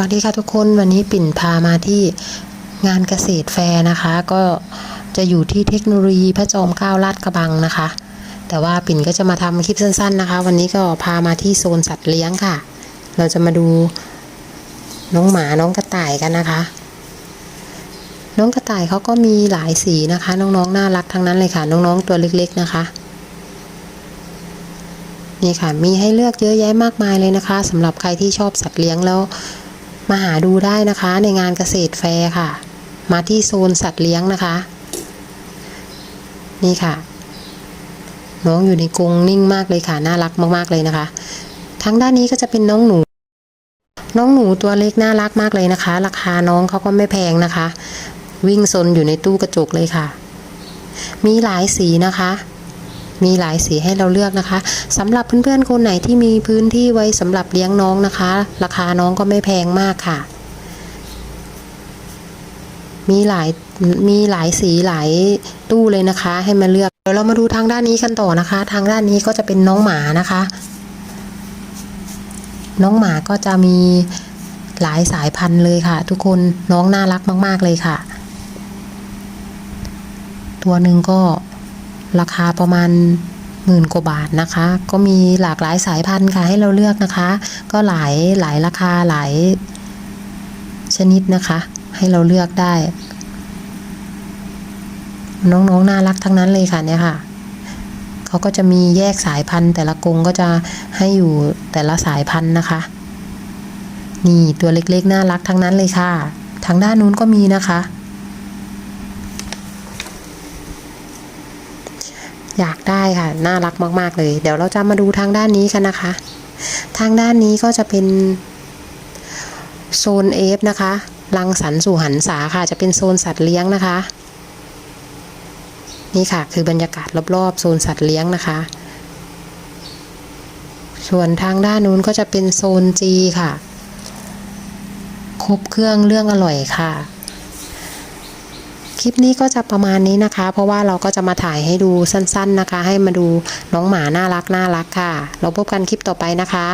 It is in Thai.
วัสดีค่ะทุกคนวันนี้ปิ่นพามาที่งานเกษตรแฟร์นะคะ ก็จะอยู่ที่เทคโนโลยีพระจอมเกล้าลาดกระบังนะคะ แต่ว่าปิ่นก็จะมาทำคลิปสั้น ๆนะคะ วันนี้ก็พามาที่โซนสัตว์เลี้ยงค่ะ เราจะมาดูน้องหมาน้องกระต่ายกันนะคะ น้องกระต่ายเขาก็มีหลายสีนะคะ น้องๆน่ารักทั้งนั้นเลยค่ะ น้องๆตัวเล็ก ๆนะคะนี่ค่ะมีให้เลือกเยอะแยะมากมายเลยนะคะสำหรับใครที่ชอบสัตว์เลี้ยงแล้ว มาหาดูได้นะคะในงานเกษตรแฟร์ค่ะ มาที่โซนสัตว์เลี้ยงนะคะ นี่ค่ะ น้องอยู่ในกรงนิ่งมากเลยค่ะ น่ารักมากๆเลยนะคะทางด้านนี้ก็จะเป็นน้องหนู น้องหนูตัวเล็กน่ารักมากเลยนะคะ ราคาน้องเขาก็ไม่แพงนะคะ วิ่งซนอยู่ในตู้กระจกเลยค่ะ มีหลายสีนะคะ มีหลายสีให้เราเลือกนะคะสำหรับเพื่อนๆคนไหนที่มีพื้นที่ไว้สำหรับเลี้ยงน้องนะคะ ราคาน้องก็ไม่แพงมากค่ะ มีหลายมีหลายสีหลายตู้เลยนะคะ ให้มาเลือกเดี๋ยวเรามาดูทางด้านนี้กันต่อนะคะ ทางด้านนี้ก็จะเป็นน้องหมานะคะ น้องหมาก็จะมีหลายสายพันธุ์เลยค่ะ ทุกคนน้องน่ารักมาก ๆ เลยค่ะ ตัวหนึ่งก็ ราคาประมาณหมื่นกว่าบาทนะคะ ก็มีหลากหลายสายพันธุ์ค่ะให้เราเลือกนะคะ ก็หลายหลายราคาหลายชนิดนะคะ ให้เราเลือกได้ น้องๆนน่ารักทั้งนั้นเลยค่ะเนี่ยค่ะเขาก็จะมีแยกสายพันธุ์ แต่ละกรงก็จะให้อยู่แต่ละสายพันธุ์นะคะ นี่ตัวเล็กๆ น่ารักทั้งนั้นเลยค่ะ ทางด้านนู้นก็มีนะคะ อยากได้ค่ะ น่ารักมาก ๆ เลย เดี๋ยวเราจะมาดูทางด้านนี้กันนะคะ ทางด้านนี้ก็จะเป็นโซนเอฟนะคะรังสรรสู่หันษาค่ะ จะเป็นโซนสัตว์เลี้ยงนะคะ นี่ค่ะ คือบรรยากาศรอบๆโซนสัตว์เลี้ยงนะคะ ส่วนทางด้านนู้นก็จะเป็นโซนจีค่ะ ครบเครื่องเรื่องอร่อยค่ะ คลิปนี้ก็จะประมาณนี้นะคะ เพราะว่าเราก็จะมาถ่ายให้ดูสั้น ๆนะคะ ให้มาดูน้องหมาน่ารักน่ารักค่ะ เราพบกันคลิปต่อไปนะคะ